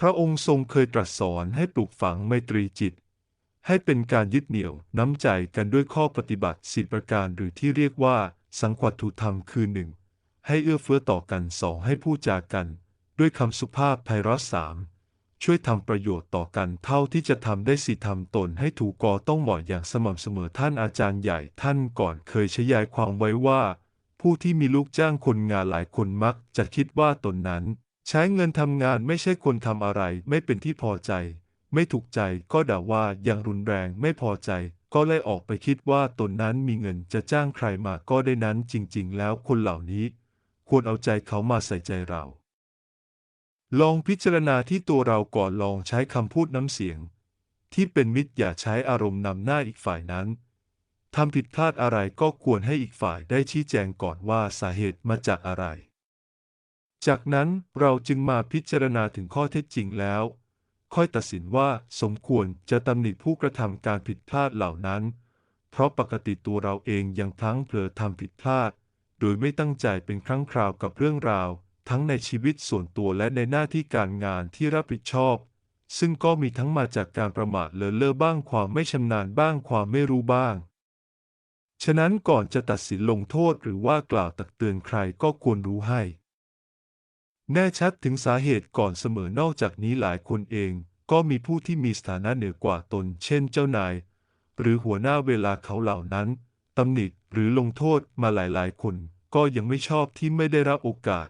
พระองค์ทรงเคยตรัสสอนให้ปลูกฝังไมตรีจิต ให้เป็นการยึดเหนี่ยวน้ำใจกันด้วยข้อปฏิบัติสิประการหรือที่เรียกว่าสังขวัตถุธรรมคือหนึ่งให้เอื้อเฟื้อต่อกันสองให้พูดจากัน ด้วยคำสุภาพไพเราะสามช่วยทำประโยชน์ต่อกันเท่าที่จะทำได้สิทำตนให้ถูกกอต้องเหมาะอย่างสม่ำเสมอท่านอาจารย์ใหญ่ท่านก่อนเคยใช้ยายความไว้ว่า ผู้ที่มีลูกจ้างคนงานหลายคนมักจะคิดว่าตนนั้น ใช้เงินทำงานไม่ใช่คนทำอะไร ไม่เป็นที่พอใจ ไม่ถูกใจก็ด่าว่าอย่างรุนแรงไม่พอใจ ก็ไล่ออกไปคิดว่าตนนั้นมีเงินจะจ้างใครมาก็ได้นั้นจริง ๆ แล้วคนเหล่านี้ ควรเอาใจเขามาใส่ใจเรา ลองพิจารณาที่ตัวเราก่อนลองใช้คำพูดน้ำเสียง ที่เป็นมิตรอย่าใช้อารมณ์นำหน้าอีกฝ่ายนั้นทำผิดพลาดอะไรก็ควรให้อีกฝ่ายได้ชี้แจงก่อนว่าสาเหตุมาจากอะไร จากนั้นเราจึงมาพิจารณาถึงข้อเท็จจริงแล้ว ค่อยตัดสินว่าสมควรจะตำหนิผู้กระทำการผิดพลาดเหล่านั้น เพราะปกติตัวเราเองยังพลั้งเผลอทำผิดพลาด โดยไม่ตั้งใจเป็นครั้งคราวกับเรื่องราว ทั้งในชีวิตส่วนตัวและในหน้าที่การงานที่รับผิดชอบ ซึ่งก็มีทั้งมาจากการประมาทเลินเล่อบ้างความไม่ชำนาญบ้างความไม่รู้บ้างฉะนั้นก่อนจะตัดสินลงโทษหรือว่ากล่าวตักเตือนใครก็ควรรู้ให้ แน่ชัดถึงสาเหตุก่อนเสมอนอกจากนี้หลายคนเอง ก็มีผู้ที่มีสถานะเหนือกว่าตน เช่นเจ้านาย หรือหัวหน้าเวลาเขาเหล่านั้นตำหนิหรือลงโทษมาหลายๆ คน ก็ยังไม่ชอบที่ไม่ได้รับโอกาส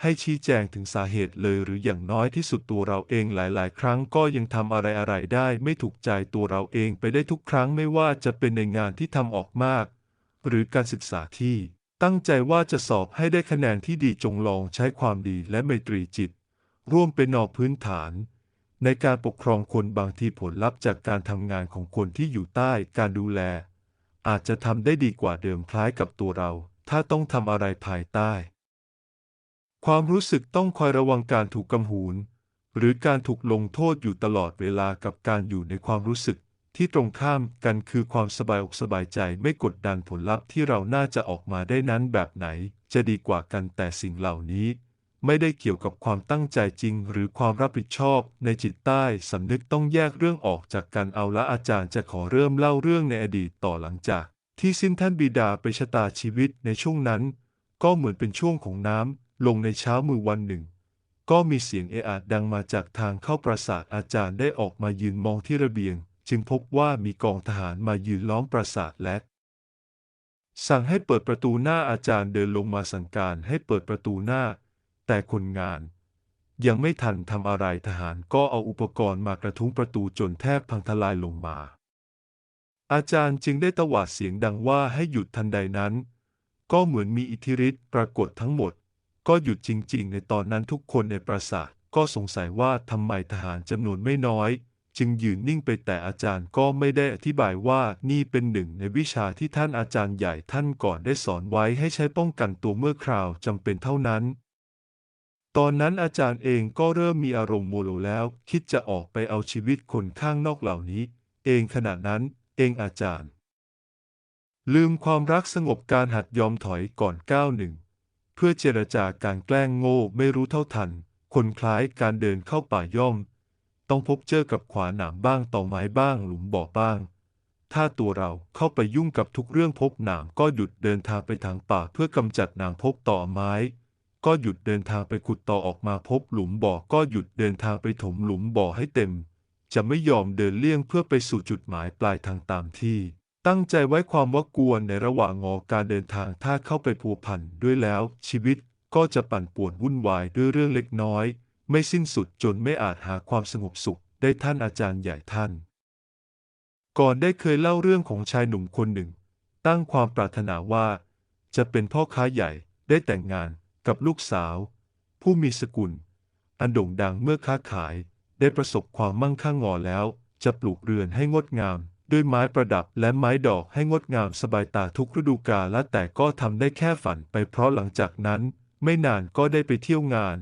ให้ชี้แจงถึงสาเหตุเลยหรืออย่างน้อยที่สุดตัวเราเองหลาย ๆ ครั้งก็ยังทำอะไร ๆ ได้ไม่ถูกใจตัวเราเองไปได้ทุกครั้งไม่ว่าจะเป็นในงานที่ทำออกมาก หรือการศึกษาที่ ตั้งใจว่าจะสอบให้ได้คะแนนที่ดีจงลองใช้ความดีและไมตรีจิต ร่วมเป็นนอกพื้นฐาน ในการปกครองคนบางทีผลลัพธ์จากการทำงานของคนที่อยู่ใต้การดูแล อาจจะทำได้ดีกว่าเดิมคล้ายกับตัวเรา ถ้าต้องทำอะไรภายใต้ ความรู้สึกต้องคอยระวังการถูกกำหูนหรือการถูกลงโทษอยู่ตลอดเวลากับการอยู่ในความรู้สึก ที่ตรงข้ามกันคือความสบายอกสบายใจไม่กดดันผลลัพธ์ที่เราน่าจะออกมาได้นั้นแบบไหน จะดีกว่ากันแต่สิ่งเหล่านี้ ไม่ได้เกี่ยวกับความตั้งใจจริง หรือความรับผิดชอบ ในจิตใต้สำนึกต้องแยกเรื่องออกจากกันเอาละอาจารย์จะขอเริ่มเล่าเรื่องในอดีตต่อหลังจาก ที่สิ้นท่านบิดาไปชะตาชีวิตในช่วงนั้น ก็เหมือนเป็นช่วงของน้ำลงในเช้ามือวันหนึ่งก็มีเสียงเอะอะดังมาจากทางเข้าปราสาทอาจารย์ได้ออกมายืนมองที่ระเบียง จึงพบว่ามีกองทหารมายืนล้อมปราสาทและ สั่งให้เปิดประตูหน้าอาจารย์เดินลงมาสั่งการให้เปิดประตูหน้า แต่คนงาน ยังไม่ทันทำอะไรทหารก็เอาอุปกรณ์มากระทุ้งประตูจนแทบพังทลายลงมา อาจารย์จึงได้ตวาดเสียงดังว่าให้หยุดทันใดนั้น ก็เหมือนมีอิทธิฤทธิ์ปรากฏทั้งหมด ก็หยุดจริง ๆ ในตอนนั้นทุกคนในปราสาทก็สงสัยว่าทำไมทหารจำนวนไม่น้อย จึงยืนนิ่งไปแต่อาจารย์ก็ไม่ได้อธิบายว่านี่เป็นหนึ่งในวิชาที่ท่านอาจารย์ใหญ่ท่านก่อนได้สอนไว้ให้ใช้ป้องกันตัวเมื่อคราวจำเป็นเท่านั้น ตอนนั้นอาจารย์เองก็เริ่มมีอารมณ์โมโหแล้ว คิดจะออกไปเอาชีวิตคนข้างนอกเหล่านี้ เองขณะนั้น เองอาจารย์ ลืมความรักสงบการหัดยอมถอยก่อนก้าวหนึ่งเพื่อเจรจาการแกล้งโง่ไม่รู้เท่าทัน คนคล้ายการเดินเข้าป่าย่อม ต้องพบเจอกับขวานหนามบ้างต่อไม้บ้างหลุมบ่อบ้าง ถ้าตัวเราเข้าไปยุ่งกับทุกเรื่องพบหนามก็หยุดเดินทางไปทางป่าเพื่อกำจัดหนามพบต่อไม้ ก็หยุดเดินทางไปขุดต่อออกมาพบหลุมบ่อก็หยุดเดินทางไปถมหลุมบ่อให้เต็ม จะไม่ยอมเดินเลี่ยงเพื่อไปสู่จุดหมายปลายทางตามที่ ตั้งใจไว้ความว่ากวนในระหว่างงอการเดินทางถ้าเข้าไปพัวพันด้วยแล้ว ชีวิตก็จะปั่นป่วนวุ่นวายด้วยเรื่องเล็กน้อย ไม่สิ้นสุดจนไม่อาจหาความสงบสุขได้ท่านอาจารย์ใหญ่ท่าน ก่อนได้เคยเล่าเรื่องของชายหนุ่มคนหนึ่ง ตั้งความปรารถนาว่า จะเป็นพ่อค้าใหญ่ได้แต่งงานกับลูกสาว ผู้มีสกุล อันโด่งดังเมื่อค้าขายได้ประสบความมั่งคั่งงอแล้ว จะปลูกเรือนให้งดงาม ด้วยไม้ประดับและไม้ดอกให้งดงามสบายตาทุกฤดูกาลและแต่ก็ทำได้แค่ฝันไปเพราะหลังจากนั้น ไม่นานก็ได้ไปเที่ยวงาน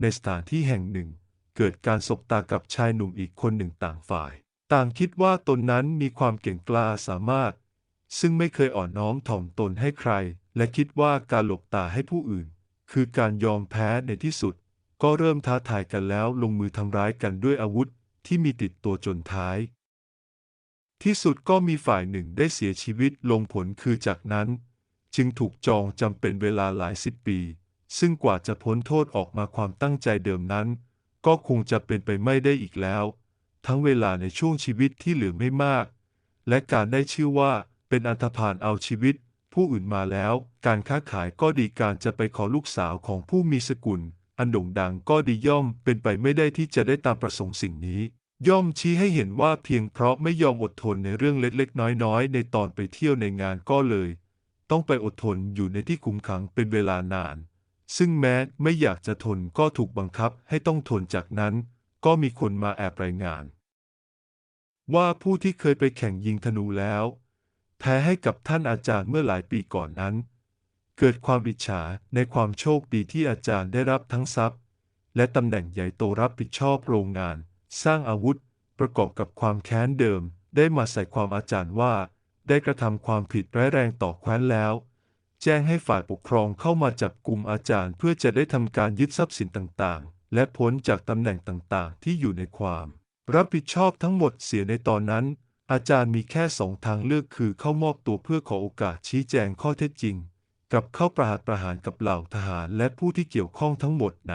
ในสถานที่แห่งหนึ่ง เกิดการสบตากับชายหนุ่มอีกคนหนึ่งต่างฝ่าย ต่างคิดว่าตนนั้นมีความเก่งกล้าสามารถ ซึ่งไม่เคยอ่อนน้อมถ่อมตนให้ใคร และคิดว่าการหลบตาให้ผู้อื่น คือการยอมแพ้ในที่สุด ก็เริ่มท้าทายกันแล้วลงมือทำร้ายกันด้วยอาวุธที่มีติดตัวจนท้าย ที่สุดก็มีฝ่ายหนึ่งได้เสียชีวิตลงผลคือจากนั้น จึงถูกจองจำเป็นเวลาหลายสิบปี ซึ่งกว่าจะพ้นโทษออกมาความตั้งใจเดิมนั้น ก็คงจะเป็นไปไม่ได้อีกแล้ว ทั้งเวลาในช่วงชีวิตที่เหลือไม่มาก และการได้ชื่อว่าเป็นอันธพาลเอาชีวิต ผู้อื่นมาแล้ว การค้าขายก็ดีการจะไปขอลูกสาวของผู้มีสกุล อันโด่งดังก็ดีย่อมเป็นไปไม่ได้ที่จะได้ตามประสงค์สิ่งนี้ ย่อมชี้ให้เห็นว่าเพียงเพราะไม่ยอมอดทนในเรื่องเล็กๆ น้อยๆ ในตอนไปเที่ยวในงานก็เลย ต้องไปอดทนอยู่ในที่คุมขังเป็นเวลานาน ซึ่งแม้ไม่อยากจะทนก็ถูกบังคับให้ต้องทนจากนั้น ก็มีคนมาแอบรายงาน ว่าผู้ที่เคยไปแข่งยิงธนูแล้ว แพ้ให้กับท่านอาจารย์เมื่อหลายปีก่อนนั้น เกิดความอิจฉาในความโชคดีที่อาจารย์ได้รับทั้งทรัพย์ และตำแหน่งใหญ่โตรับผิดชอบโรงงาน สร้างอาวุธ ประกอบกับความแค้นเดิม ได้มาใส่ความอาจารย์ว่า ได้กระทำความผิดร้ายแรงต่อแคว้นแล้ว แจ้งให้ฝ่ายปกครองเข้ามาจับกลุ่มอาจารย์ เพื่อจะได้ทำการยึดทรัพย์สินต่างๆ และพ้นจากตำแหน่งต่างๆ ที่อยู่ในความ รับผิดชอบทั้งหมดเสียในตอนนั้น อาจารย์มีแค่สองทางเลือกคือเข้ามอบตัวเพื่อขอโอกาสชี้แจงข้อเท็จจริง กับเข้าประหารประหารกับเหล่าทหารและผู้ที่เกี่ยวข้องทั้งหมดใน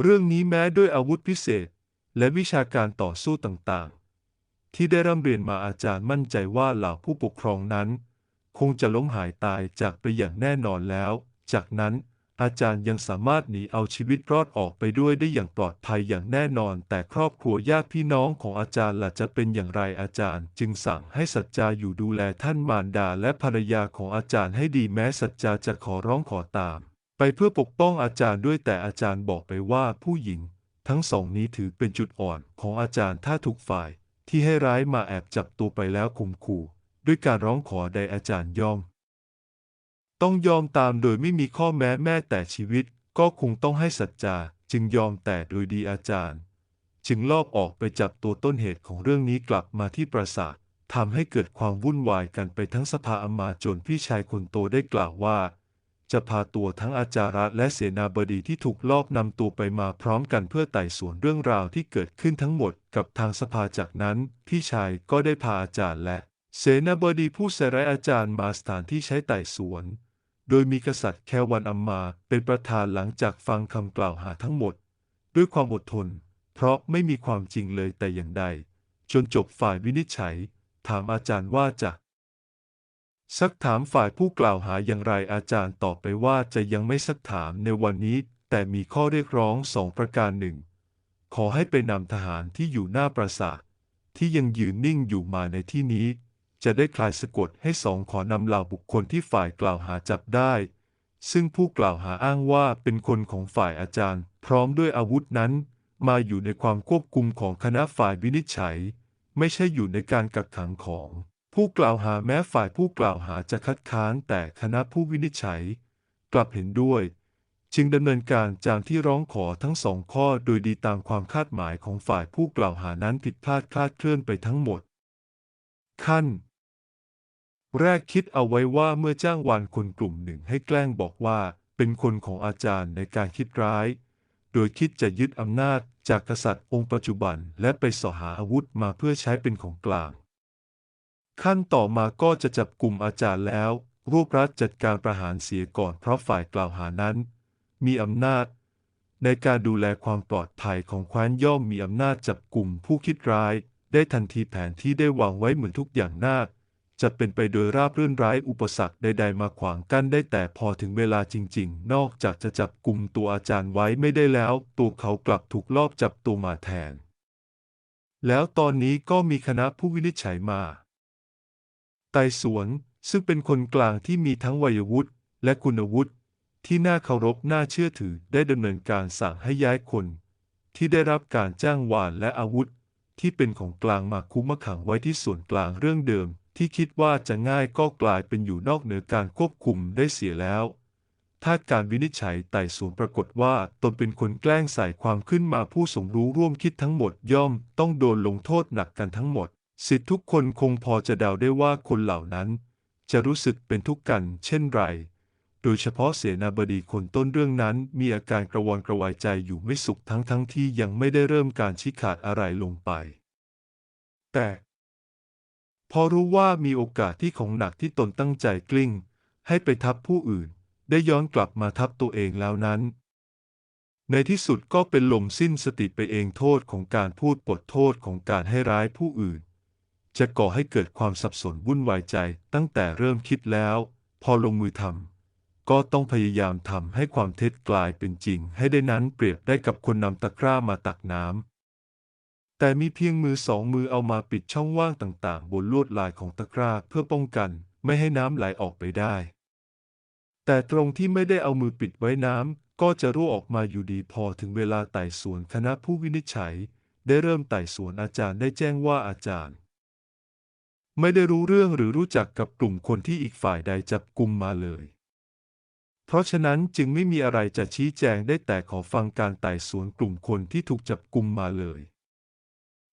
เรื่องนี้แม้ด้วยอาวุธพิเศษ และวิชาการต่อสู้ต่างๆ ที่ได้ร่ำเรียนมาอาจารย์มั่นใจว่าเหล่าผู้ปกครองนั้น คงจะล้มหายตายจากไปอย่างแน่นอนแล้ว จากนั้นอาจารย์ยังสามารถหนีเอาชีวิตรอดออกไปด้วยได้อย่างปลอดภัยอย่างแน่นอน แต่ครอบครัวญาติพี่น้องของอาจารย์ล่ะจะเป็นอย่างไรอาจารย์ จึงสั่งให้สัจจาอยู่ดูแลท่านมารดาและภรรยาของอาจารย์ให้ดีแม้สัจจาจะขอร้องขอตาม ไปเพื่อปกป้องอาจารย์ด้วยแต่อาจารย์บอกไปว่าผู้หญิง ทั้งสองนี้ถือเป็นจุดอ่อนของอาจารย์ถ้าถูกฝ่าย ที่ให้ร้ายมาแอบจับตัวไปแล้วข่มขู่ ด้วยการร้องขอใดอาจารย์ยอม ต้องยอมตามโดยไม่มีข้อแม้แม้แต่ชีวิต ก็คงต้องให้สัจจาจึงยอมแต่โดยดีอาจารย์ จึงลอบออกไปจับตัวต้นเหตุของเรื่องนี้กลับมาที่ปราสาททำให้เกิดความวุ่นวายกันไปทั้งสภาอมาตย์จนพี่ชายคนโตได้กล่าวว่า จะพาตัวทั้งอาจาระและเสนาบดีที่ถูกลอบนำตัวไปมาพร้อมกันเพื่อไต่สวนเรื่องราวที่เกิดขึ้นทั้งหมดกับทางสภาจากนั้น พี่ชายก็ได้พาอาจารย์และ เสนาบดีผู้ใส่ร้ายอาจารย์มาสถานที่ใช้ไต่สวน โดยมีกษัตริย์แควันอัมมาเป็นประธานหลังจากฟังคำกล่าวหาทั้งหมด ด้วยความอดทน เพราะไม่มีความจริงเลยแต่อย่างใด จนจบฝ่ายวินิจฉัย ถามอาจารย์ว่าจะซักถามฝ่ายผู้กล่าวหาอย่างไรอาจารย์ตอบไปว่าจะยังไม่ซักถามในวันนี้ แต่มีข้อเรียกร้องสองประการหนึ่งขอให้ไปนำทหารที่อยู่หน้าปราสาทที่ยังยืนนิ่งอยู่มาในที่นี้ จะได้คลายสะกดให้สองขอนำเหล่าบุคคลที่ฝ่ายกล่าวหาจับได้ ซึ่งผู้กล่าวหาอ้างว่าเป็นคนของฝ่ายอาจารย์ พร้อมด้วยอาวุธนั้น มาอยู่ในความควบคุมของคณะฝ่ายวินิจฉัย ไม่ใช่อยู่ในการกักขังของ ผู้กล่าวหาแม้ฝ่ายผู้กล่าวหาจะคัดค้านแต่คณะผู้วินิจฉัย กลับเห็นด้วยจึงดำเนินการจามที่ร้องขอทั้งสองข้อโดยดีตามความคาดหมายของฝ่ายผู้กล่าวหานั้นผิดพลาดคลาดเคลื่อนไปทั้งหมด ขั้น แรกคิดเอาไว้ว่าเมื่อจ้างวานคนกลุ่มหนึ่งให้แกล้งบอกว่าเป็นคนของอาจารย์ในการคิดร้าย โดยคิดจะยึดอำนาจจากกษัตริย์องค์ปัจจุบันและไปสอหาอาวุธมาเพื่อใช้เป็นของกลาง ขั้นต่อมาก็จะจับกลุ่มอาจารย์แล้ว รวบรัดจัดการประหารเสียก่อนเพราะฝ่ายกล่าวหานั้น มีอำนาจ ในการดูแลความปลอดภัยของแคว้นย่อมมีอำนาจจับกลุ่มผู้คิดร้าย ได้ทันทีแผนที่ได้วางไว้เหมือนทุกอย่างนาค จะเป็นไปโดยราบรื่นไร้อุปสรรคใดๆมาขวางกั้นได้แต่พอถึงเวลาจริงๆ นอกจากจะจับกลุ่มตัวอาจารย์ไว้ไม่ได้แล้ว ตัวเขากลับถูกลอบจับตัวมาแทน แล้วตอนนี้ก็มีคณะผู้วินิจฉัยมาไต่สวนซึ่งเป็นคนกลางที่มีทั้งวัยวุฒิและคุณวุฒิที่น่าเคารพน่าเชื่อถือได้ดำเนินการสั่งให้ย้ายคน ที่ได้รับการจ้างวานและอาวุธ ที่เป็นของกลางมาคุมขังไว้ที่ส่วนกลางเรื่องเดิม ที่คิดว่าจะง่ายก็กลายเป็นอยู่นอกเหนือการควบคุมได้เสียแล้ว ถ้าการวินิจฉัยไต่สวนปรากฏว่าตนเป็นคนแกล้งใส่ความขึ้นมาผู้สมรู้ร่วมคิดทั้งหมดย่อมต้องโดนลงโทษหนักกันทั้งหมด สิทธิทุกคนคงพอจะเดาได้ว่าคนเหล่านั้น จะรู้สึกเป็นทุกข์กันเช่นไร โดดยเฉพาะเสนาบดีคนต้นเรื่องนั้น มีอาการกระวนกระวายใจอยู่ไม่สุขทั้งทั้งที่ยังไม่ได้เริ่มการชี้ขาดอะไรลงไป แต่ พอรู้ว่ามีโอกาสที่ของหนักที่ตนตั้งใจกลิ้ง ให้ไปทับผู้อื่น ได้ย้อนกลับมาทับตัวเองแล้วนั้น ในที่สุดก็เป็นลมสิ้นสติไปเองโทษของการพูดปดโทษของการให้ร้ายผู้อื่น จะก่อให้เกิดความสับสนวุ่นวายใจตั้งแต่เริ่มคิดแล้ว พอลงมือทำก็ต้องพยายามทำให้ความเท็จกลายเป็นจริง ให้ได้นั้นเปรียบได้กับคนนำตะกร้ามาตักน้ำ แต่มีเพียงมือสองมือเอามาปิดช่องว่างต่างๆ บนลวดลายของตะกร้าเพื่อป้องกันไม่ให้น้ำไหลออกไปได้ แต่ตรงที่ไม่ได้เอามือปิดไว้น้ำก็จะรั่วออกมาอยู่ดีพอถึงเวลาไต่สวนคณะผู้วินิจฉัย ได้เริ่มไต่สวนอาจารย์ได้แจ้งว่าอาจารย์ ไม่ได้รู้เรื่องหรือรู้จักกับกลุ่มคนที่อีกฝ่ายใดจับกลุ่มมาเลย เพราะฉะนั้นจึงไม่มีอะไรจะชี้แจงได้แต่ขอฟังการไต่สวนกลุ่มคนที่ถูกจับกลุ่มมาเลย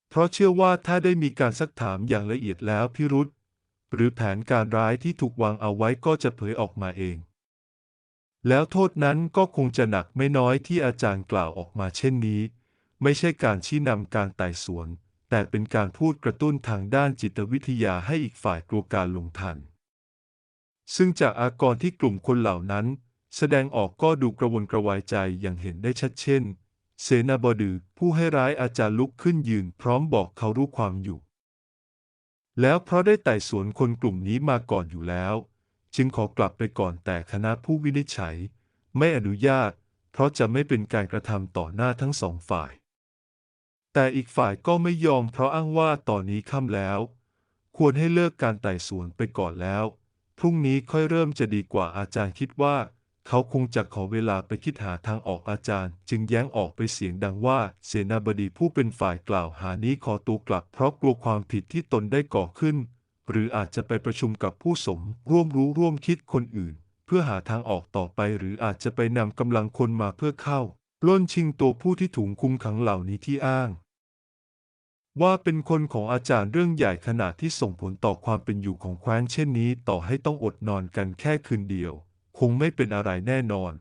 เพราะเชื่อว่าถ้าได้มีการซักถามอย่างละเอียดแล้วพิรุษหรือแผนการร้ายที่ถูกวางเอาไว้ก็จะเผยออกมาเอง แล้วโทษนั้นก็คงจะหนักไม่น้อยที่อาจารย์กล่าวออกมาเช่นนี้ ไม่ใช่การชี้นำการไต่สวน แต่เป็นการพูดกระตุ้นทางด้านจิตวิทยาให้อีกฝ่ายกลัวการลงทัน ซึ่งจากอากรที่กลุ่มคนเหล่านั้น แสดงออกก็ดูกระวนกระวายใจอย่างเห็นได้ชัดเช่น เสนาบดีผู้ให้ร้ายอาจารย์ลุกขึ้นยืนพร้อมบอกเขารู้ความอยู่ แล้วเพราะได้ไต่สวนคนกลุ่มนี้มาก่อนอยู่แล้ว จึงขอกลับไปก่อนแต่คณะผู้วินิจฉัย ไม่อนุญาต เพราะจะไม่เป็นการกระทำต่อหน้าทั้งสองฝ่าย แต่อีกฝ่ายก็ไม่ยอมเพราะอ้างว่าตอนนี้ค่ำแล้ว ควรให้เลิกการไต่สวนไปก่อนแล้ว พรุ่งนี้ค่อยเริ่มจะดีกว่าอาจารย์คิดว่า เขาคงจะขอเวลาไปคิดหาทางออกอาจารย์ จึงแย้งออกไปเสียงดังว่า เสนาบดีผู้เป็นฝ่ายกล่าวหานี้ขอตัวกลับเพราะกลัวความผิดที่ตนได้ก่อขึ้น หรืออาจจะไปประชุมกับผู้สมร่วมรู้ร่วมคิดคนอื่น เพื่อหาทางออกต่อไป หรืออาจจะไปนำกำลังคนมาเพื่อเข้าปล้นชิงตัวผู้ที่ถูกคุมขังเหล่านี้ที่อ้าง ว่าเป็นคนของอาจารย์เรื่องใหญ่ขนาดที่ส่งผลต่อความเป็นอยู่ของแคว้นเช่นนี้ ต่อให้ต้องอดนอนกันแค่คืนเดียว คงไม่เป็นอะไรแน่นอน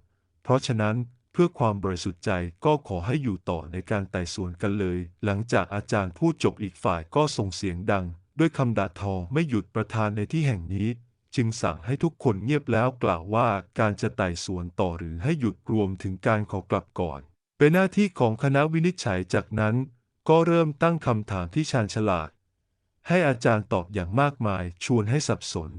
เพราะฉะนั้นเพื่อความบริสุทธิ์ใจก็ขอให้อยู่ต่อในการไต่สวนกันเลย หลังจากอาจารย์พูดจบอีกฝ่ายก็ส่งเสียงดัง ด้วยคำด่าทอไม่หยุดประธานในที่แห่งนี้ จึงสั่งให้ทุกคนเงียบแล้วกล่าวว่าการจะไต่สวนต่อหรือให้หยุดรวมถึงการขอกลับก่อน เป็นหน้าที่ของคณะวินิจฉัยจากนั้น ก็เริ่มตั้งคำถามที่ชาญฉลาด ให้อาจารย์ตอบอย่างมากมายชวนให้สับสน